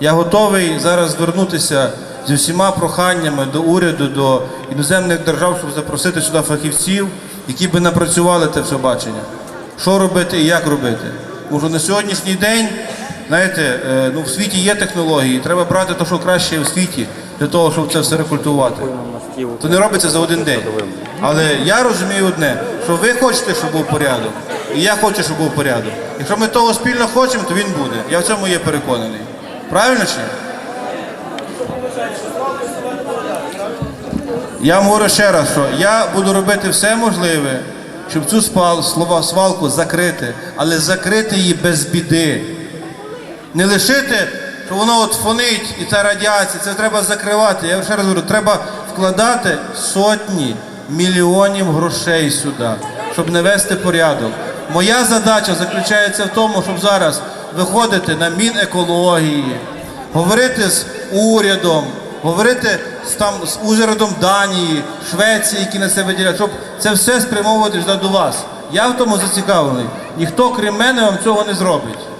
Я готовий зараз звернутися зі всіма проханнями до уряду, до іноземних держав, щоб запросити сюди фахівців, які би напрацювали це все бачення. Що робити і як робити. Що на сьогоднішній день, знаєте, е, ну, в світі є технології, треба брати те, що краще в світі, для того, щоб це все рекультувати. То не робиться за один день. Але я розумію одне, що ви хочете, щоб був порядок, і я хочу, щоб був порядок. Якщо ми того спільно хочемо, то він буде. Я в цьому є переконаний. Правильно чи? Я говорю ще раз, що я буду робити все можливе, щоб цю спал, слова, свалку закрити, але закрити її без біди. Не лишити, що воно от фонить і ця радіація, це треба закривати. Я ще раз говорю, треба вкладати сотні мільйонів грошей сюди, щоб не вести порядок. Моя задача заключається в тому, щоб зараз виходити на Мінекології, говорити з урядом, говорити з, там, з урядом Данії, Швеції, які на це виділяють, щоб це все спрямовувати до вас. Я в тому зацікавлений. Ніхто, крім мене, вам цього не зробить.